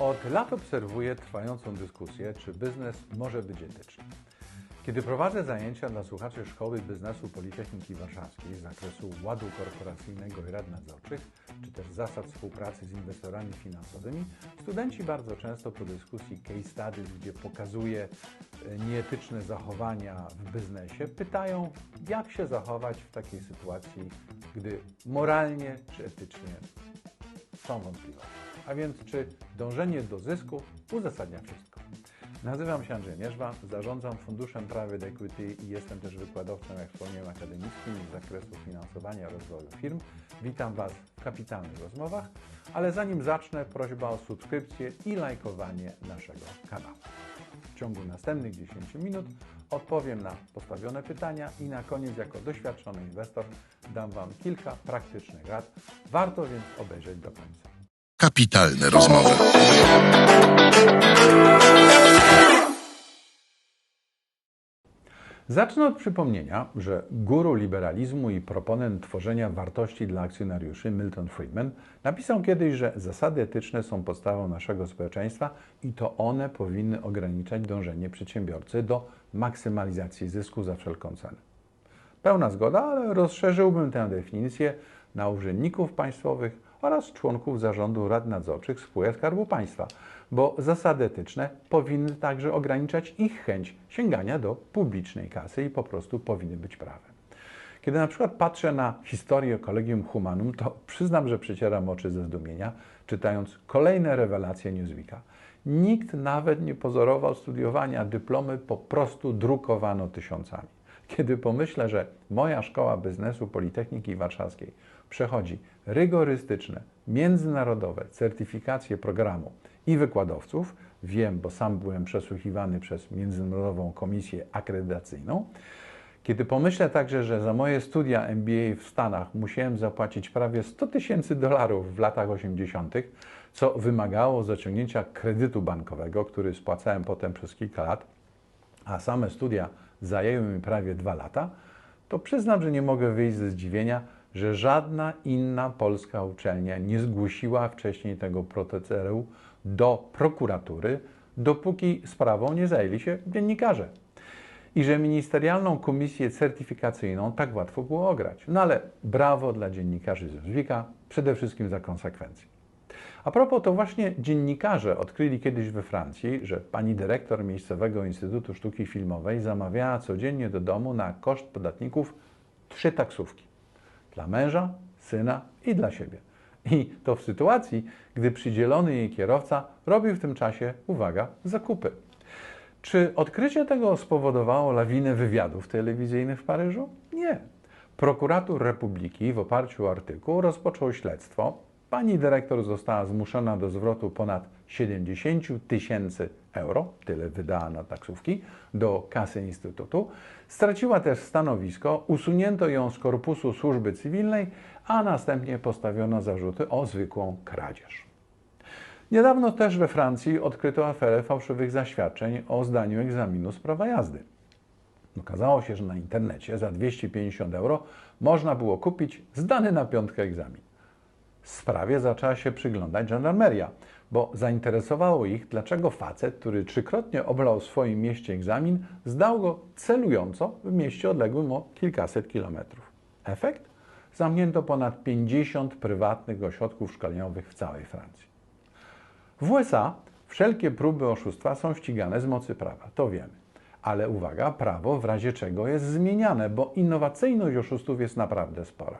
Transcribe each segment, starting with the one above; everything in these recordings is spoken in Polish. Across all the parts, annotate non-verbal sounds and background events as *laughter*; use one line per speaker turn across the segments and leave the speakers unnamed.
Od lat obserwuję trwającą dyskusję, czy biznes może być etyczny. Kiedy prowadzę zajęcia dla słuchaczy Szkoły Biznesu Politechniki Warszawskiej z zakresu ładu korporacyjnego i rad nadzorczych, czy też zasad współpracy z inwestorami finansowymi, studenci bardzo często po dyskusji case studies, gdzie pokazuje e, nieetyczne zachowania w biznesie, pytają, jak się zachować w takiej sytuacji, gdy moralnie czy etycznie są wątpliwości. A więc czy dążenie do zysku uzasadnia wszystko? Nazywam się Andrzej Mierzwa, zarządzam Funduszem Private Equity i jestem też wykładowcą, jak wspomniałem, akademickim z zakresu finansowania rozwoju firm. Witam Was w kapitalnych rozmowach, ale zanim zacznę, prośba o subskrypcję i lajkowanie naszego kanału. W ciągu następnych 10 minut odpowiem na postawione pytania i na koniec, jako doświadczony inwestor, dam Wam kilka praktycznych rad. Warto więc obejrzeć do końca.
Kapitalne rozmowy.
Zacznę od przypomnienia, że guru liberalizmu i proponent tworzenia wartości dla akcjonariuszy Milton Friedman napisał kiedyś, że zasady etyczne są podstawą naszego społeczeństwa i to one powinny ograniczać dążenie przedsiębiorcy do maksymalizacji zysku za wszelką cenę. Pełna zgoda, ale rozszerzyłbym tę definicję na urzędników państwowych oraz członków zarządu rad nadzorczych spółek Skarbu Państwa, bo zasady etyczne powinny także ograniczać ich chęć sięgania do publicznej kasy i po prostu powinny być prawem. Kiedy na przykład patrzę na historię Collegium Humanum, to przyznam, że przecieram oczy ze zdumienia, czytając kolejne rewelacje Newsweeka. Nikt nawet nie pozorował studiowania, dyplomy po prostu drukowano tysiącami. Kiedy pomyślę, że moja szkoła biznesu Politechniki Warszawskiej przechodzi rygorystyczne, międzynarodowe certyfikacje programu i wykładowców, wiem, bo sam byłem przesłuchiwany przez Międzynarodową Komisję Akredytacyjną, kiedy pomyślę także, że za moje studia MBA w Stanach musiałem zapłacić prawie 100 tysięcy dolarów w latach 80., co wymagało zaciągnięcia kredytu bankowego, który spłacałem potem przez kilka lat, a same studia zajęły mi prawie dwa lata, to przyznam, że nie mogę wyjść ze zdziwienia, że żadna inna polska uczelnia nie zgłosiła wcześniej tego procesu do prokuratury, dopóki sprawą nie zajęli się dziennikarze. I że ministerialną komisję certyfikacyjną tak łatwo było ograć. No ale brawo dla dziennikarzy z Zwika, przede wszystkim za konsekwencje. A propos, to właśnie dziennikarze odkryli kiedyś we Francji, że pani dyrektor miejscowego Instytutu Sztuki Filmowej zamawiała codziennie do domu na koszt podatników trzy taksówki. Dla męża, syna i dla siebie. I to w sytuacji, gdy przydzielony jej kierowca robił w tym czasie, uwaga, zakupy. Czy odkrycie tego spowodowało lawinę wywiadów telewizyjnych w Paryżu? Nie. Prokurator Republiki w oparciu o artykuł rozpoczął śledztwo. Pani dyrektor została zmuszona do zwrotu ponad 70 tysięcy euro, tyle wydała na taksówki, do kasy Instytutu. Straciła też stanowisko, usunięto ją z korpusu służby cywilnej, a następnie postawiono zarzuty o zwykłą kradzież. Niedawno też we Francji odkryto aferę fałszywych zaświadczeń o zdaniu egzaminu z prawa jazdy. Okazało się, że na internecie za 250 euro można było kupić zdany na piątkę egzamin. Sprawie zaczęła się przyglądać żandarmeria, bo zainteresowało ich, dlaczego facet, który trzykrotnie oblał w swoim mieście egzamin, zdał go celująco w mieście odległym o kilkaset kilometrów. Efekt? Zamknięto ponad 50 prywatnych ośrodków szkoleniowych w całej Francji. W USA wszelkie próby oszustwa są ścigane z mocy prawa, to wiemy. Ale uwaga, prawo w razie czego jest zmieniane, bo innowacyjność oszustów jest naprawdę spora.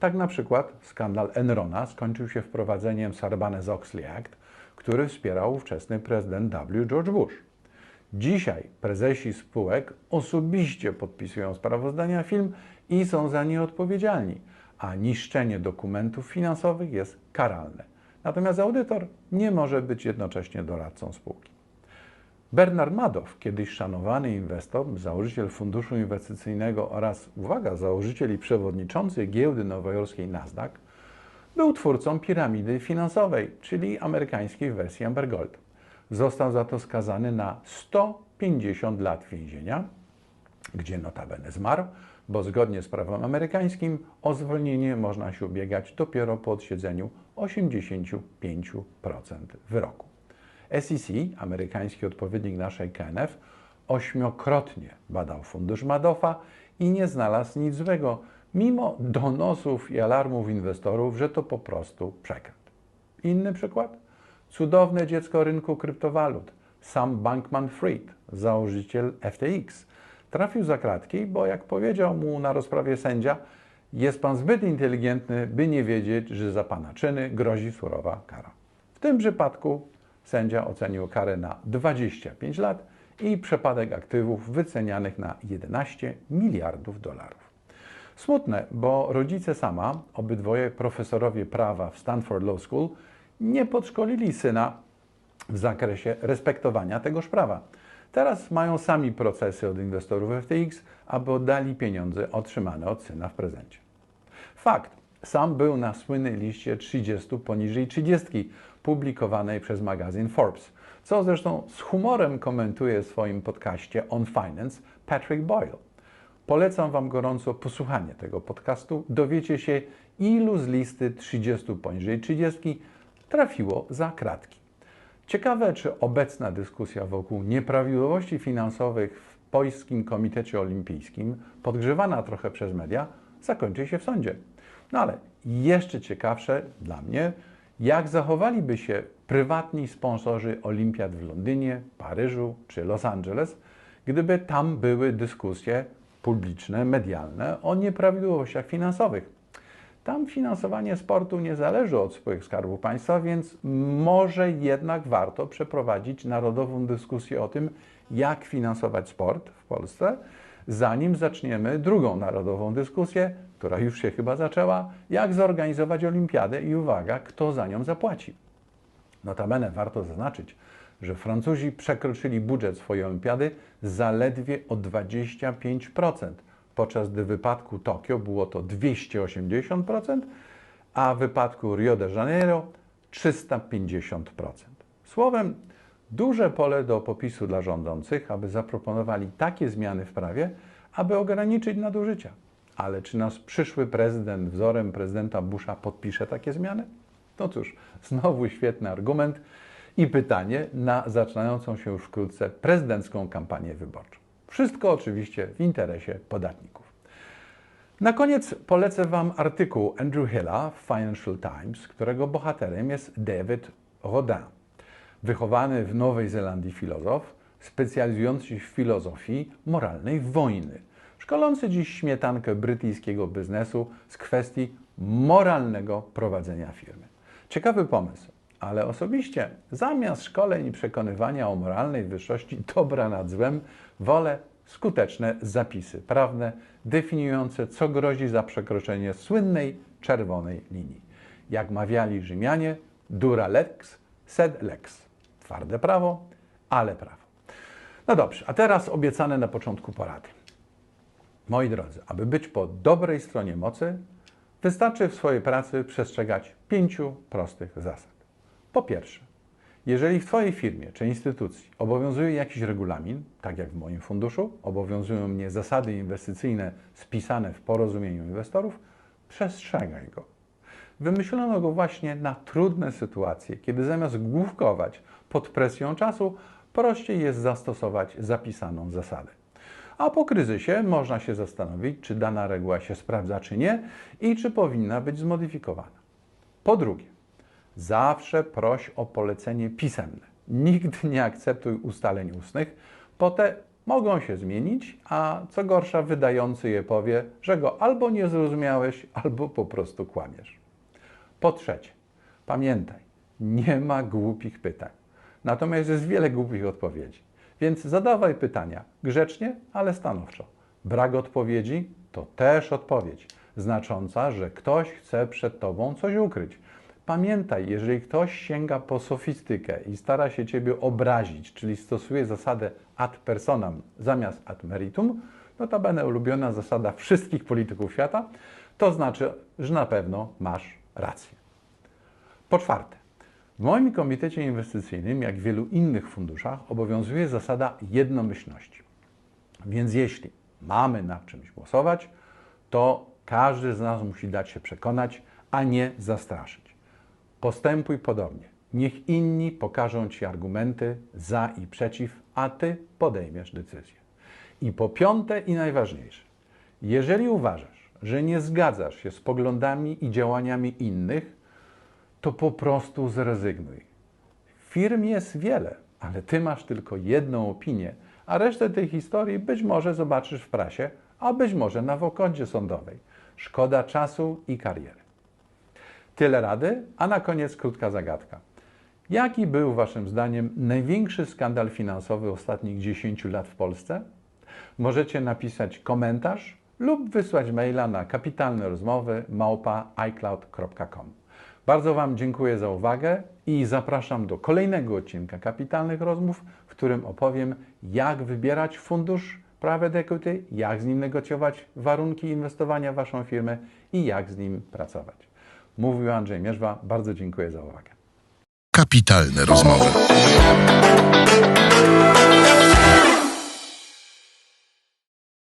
Tak na przykład skandal Enrona skończył się wprowadzeniem Sarbanes-Oxley Act, który wspierał ówczesny prezydent W. George Bush. Dzisiaj prezesi spółek osobiście podpisują sprawozdania firm i są za nie odpowiedzialni, a niszczenie dokumentów finansowych jest karalne. Natomiast audytor nie może być jednocześnie doradcą spółki. Bernard Madoff, kiedyś szanowany inwestor, założyciel funduszu inwestycyjnego oraz, uwaga, założyciel i przewodniczący giełdy nowojorskiej Nasdaq, był twórcą piramidy finansowej, czyli amerykańskiej wersji Amber Gold. Został za to skazany na 150 lat więzienia, gdzie notabene zmarł, bo zgodnie z prawem amerykańskim o zwolnienie można się ubiegać dopiero po odsiedzeniu 85% wyroku. SEC, amerykański odpowiednik naszej KNF, ośmiokrotnie badał fundusz Madoffa i nie znalazł nic złego, mimo donosów i alarmów inwestorów, że to po prostu przekręt. Inny przykład? Cudowne dziecko rynku kryptowalut, Sam Bankman-Fried, założyciel FTX, trafił za kratki, bo jak powiedział mu na rozprawie sędzia, jest pan zbyt inteligentny, by nie wiedzieć, że za pana czyny grozi surowa kara. W tym przypadku sędzia ocenił karę na 25 lat i przepadek aktywów wycenianych na 11 miliardów dolarów. Smutne, bo rodzice sama, obydwoje profesorowie prawa w Stanford Law School, nie podszkolili syna w zakresie respektowania tegoż prawa. Teraz mają sami procesy od inwestorów FTX, aby oddali pieniądze otrzymane od syna w prezencie. Fakt. Sam był na słynnej liście 30 poniżej 30 publikowanej przez magazyn Forbes, co zresztą z humorem komentuje w swoim podcaście On Finance Patrick Boyle. Polecam Wam gorąco posłuchanie tego podcastu. Dowiecie się, ilu z listy 30 poniżej 30 trafiło za kratki. Ciekawe, czy obecna dyskusja wokół nieprawidłowości finansowych w Polskim Komitecie Olimpijskim, podgrzewana trochę przez media, zakończy się w sądzie. No ale jeszcze ciekawsze dla mnie, jak zachowaliby się prywatni sponsorzy olimpiad w Londynie, Paryżu czy Los Angeles, gdyby tam były dyskusje publiczne, medialne o nieprawidłowościach finansowych. Tam finansowanie sportu nie zależy od spółek Skarbu Państwa, więc może jednak warto przeprowadzić narodową dyskusję o tym, jak finansować sport w Polsce, zanim zaczniemy drugą narodową dyskusję, która już się chyba zaczęła, jak zorganizować olimpiadę i uwaga, kto za nią zapłaci. Notabene warto zaznaczyć, że Francuzi przekroczyli budżet swojej olimpiady zaledwie o 25%, podczas gdy w wypadku Tokio było to 280%, a w wypadku Rio de Janeiro 350%. Słowem, duże pole do popisu dla rządzących, aby zaproponowali takie zmiany w prawie, aby ograniczyć nadużycia. Ale czy nasz przyszły prezydent wzorem prezydenta Busha podpisze takie zmiany? No cóż, znowu świetny argument i pytanie na zaczynającą się już wkrótce prezydencką kampanię wyborczą. Wszystko oczywiście w interesie podatników. Na koniec polecę Wam artykuł Andrew Hilla w Financial Times, którego bohaterem jest David Rodin, wychowany w Nowej Zelandii filozof, specjalizujący się w filozofii moralnej wojny, szkolący dziś śmietankę brytyjskiego biznesu z kwestii moralnego prowadzenia firmy. Ciekawy pomysł, ale osobiście zamiast szkoleń i przekonywania o moralnej wyższości *laughs* dobra nad złem, wolę skuteczne zapisy prawne definiujące, co grozi za przekroczenie słynnej czerwonej linii. Jak mawiali Rzymianie, dura lex, sed lex. Twarde prawo, ale prawo. No dobrze, a teraz obiecane na początku porady. Moi drodzy, aby być po dobrej stronie mocy, wystarczy w swojej pracy przestrzegać pięciu prostych zasad. Po pierwsze, jeżeli w Twojej firmie czy instytucji obowiązuje jakiś regulamin, tak jak w moim funduszu, obowiązują mnie zasady inwestycyjne spisane w porozumieniu inwestorów, przestrzegaj go. Wymyślono go właśnie na trudne sytuacje, kiedy zamiast główkować pod presją czasu, prościej jest zastosować zapisaną zasadę. A po kryzysie można się zastanowić, czy dana reguła się sprawdza, czy nie i czy powinna być zmodyfikowana. Po drugie, zawsze proś o polecenie pisemne. Nigdy nie akceptuj ustaleń ustnych, bo te mogą się zmienić, a co gorsza, wydający je powie, że go albo nie zrozumiałeś, albo po prostu kłamiesz. Po trzecie, pamiętaj, nie ma głupich pytań. Natomiast jest wiele głupich odpowiedzi. Więc zadawaj pytania grzecznie, ale stanowczo. Brak odpowiedzi to też odpowiedź, znacząca, że ktoś chce przed tobą coś ukryć. Pamiętaj, jeżeli ktoś sięga po sofistykę i stara się ciebie obrazić, czyli stosuje zasadę ad personam zamiast ad meritum, notabene ulubiona zasada wszystkich polityków świata, to znaczy, że na pewno masz rację. Po czwarte, w moim komitecie inwestycyjnym, jak w wielu innych funduszach, obowiązuje zasada jednomyślności. Więc jeśli mamy nad czymś głosować, to każdy z nas musi dać się przekonać, a nie zastraszyć. Postępuj podobnie. Niech inni pokażą Ci argumenty za i przeciw, a Ty podejmiesz decyzję. I po piąte i najważniejsze, jeżeli uważasz, że nie zgadzasz się z poglądami i działaniami innych, to po prostu zrezygnuj. Firm jest wiele, ale Ty masz tylko jedną opinię, a resztę tej historii być może zobaczysz w prasie, a być może na wokondzie sądowej. Szkoda czasu i kariery. Tyle rady, a na koniec krótka zagadka. Jaki był Waszym zdaniem największy skandal finansowy ostatnich 10 lat w Polsce? Możecie napisać komentarz lub wysłać maila na kapitalne rozmowy iCloud.com. Bardzo Wam dziękuję za uwagę i zapraszam do kolejnego odcinka Kapitalnych Rozmów, w którym opowiem, jak wybierać fundusz private equity, jak z nim negocjować warunki inwestowania w Waszą firmę i jak z nim pracować. Mówił Andrzej Mierzwa. Bardzo dziękuję za uwagę.
Kapitalne rozmowy.